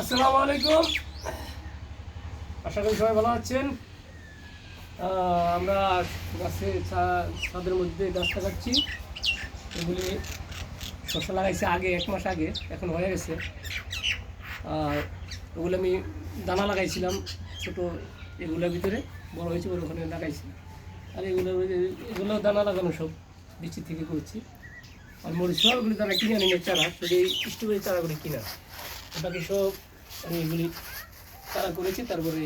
আসসালামু আলাইকুম। আশা করি সবাই ভালো আছেন। আমরা গাছে ছাদের মধ্যে গাছ লাগাচ্ছি এগুলি শসা লাগাইছে আগে, এক মাস আগে, এখন হয়ে গেছে। আর ওগুলো আমি দানা লাগাইছিলাম ছোটো এগুলোর ভিতরে, বড় হয়েছে বলে ওখানে লাগাইছি। আর এগুলো এগুলো দানা লাগানো সব বৃষ্টি থেকে করছি। আর মরিচ সবগুলি দানা কিনে আনি চারা, শুধু এই চারাগুলি কিনা। বাকি সব আমি এগুলি তারা করেছি, তারপরে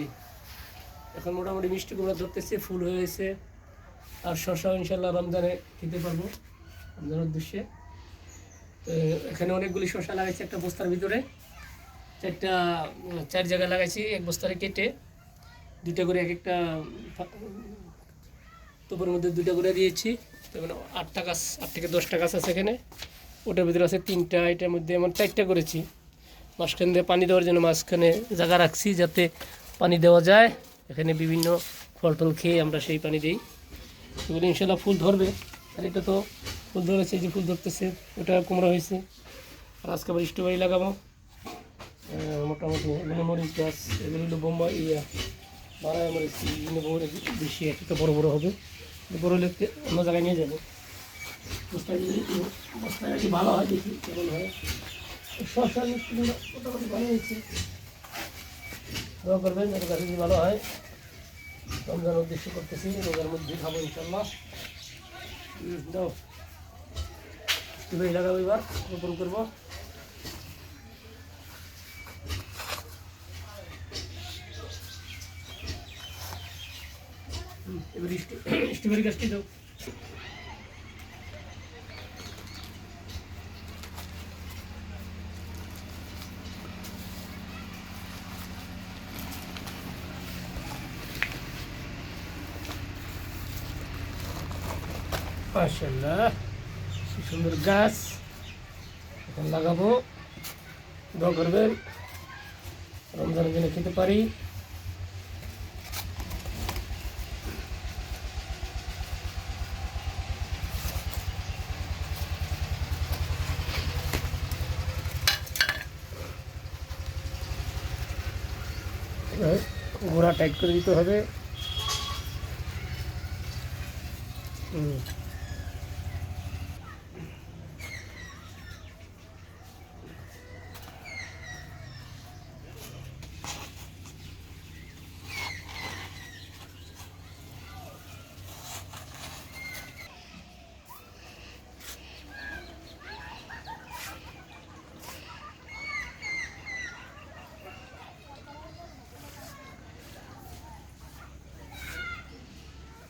এখন মোটামুটি মিষ্টি কুমড়া ধরতেছে, ফুল হয়েছে আর শসা ইনশাল্লাহ রমজানে খেতে পারব, রমজানের উদ্দেশ্যে। তো এখানে অনেকগুলি শসা লাগাইছি একটা বস্তার ভিতরে। চারটা, চার জায়গা লাগাইছি, এক বস্তারে কেটে। দুইটা করে এক একটা তোপের মধ্যে দুইটা করে দিয়েছি। তো মানে আটটা গাছ, আট থেকে দশটা গাছ আছে এখানে। ওটার ভিতরে আছে তিনটা, এটার মধ্যে আমার চারটা করেছি। মাঝখান দিয়ে পানি দেওয়ার জন্য মাঝখানে জায়গা রাখছি যাতে পানি দেওয়া যায়। এখানে বিভিন্ন ফল টল খেয়ে আমরা সেই পানি দিই। এগুলো ইনশাল্লাহ ফুল ধরবে। আর এটা তো ফুল ধরেছে যে ফুল ধরতেছে, ওটা কুমড়া হয়েছে। আর আজকে আবার স্ট্রবেরি লাগাবো। মোটামুটি এগুলো মরিচ গাছ এগুলো হলো বোম্বাই, ইয়া বাড়ায় মরিচ এগুলো বড় বেশি একটা বড় বড় হবে। বড় হলে অন্য জায়গায় নিয়ে যাব। বস্তায় বস্তায় ভালো হয় দেখি কেমন হয়। মোটামুটি ভালো হয়েছে দোয়া করবেন গাছ যদি ভালো হয় রমজান উদ্দেশ্য করতেছি রোজার মধ্যে খাব ইনশাল্লাহ দাও তুমি লাগাবো এবার রোপণ করব এবার স্ট্র- স্ট্রবেরি গাছটি দাও। মাশাল্লাহ সুন্দর গাছ। এখন লাগাবো। দোয়া করবেন। রমজানের দিনে খেতে পারি। গোড়া টাইট করে দিতে হবে। হুম।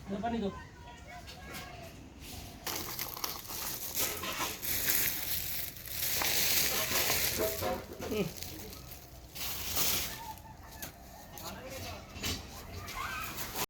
দাও পানি দাও হুম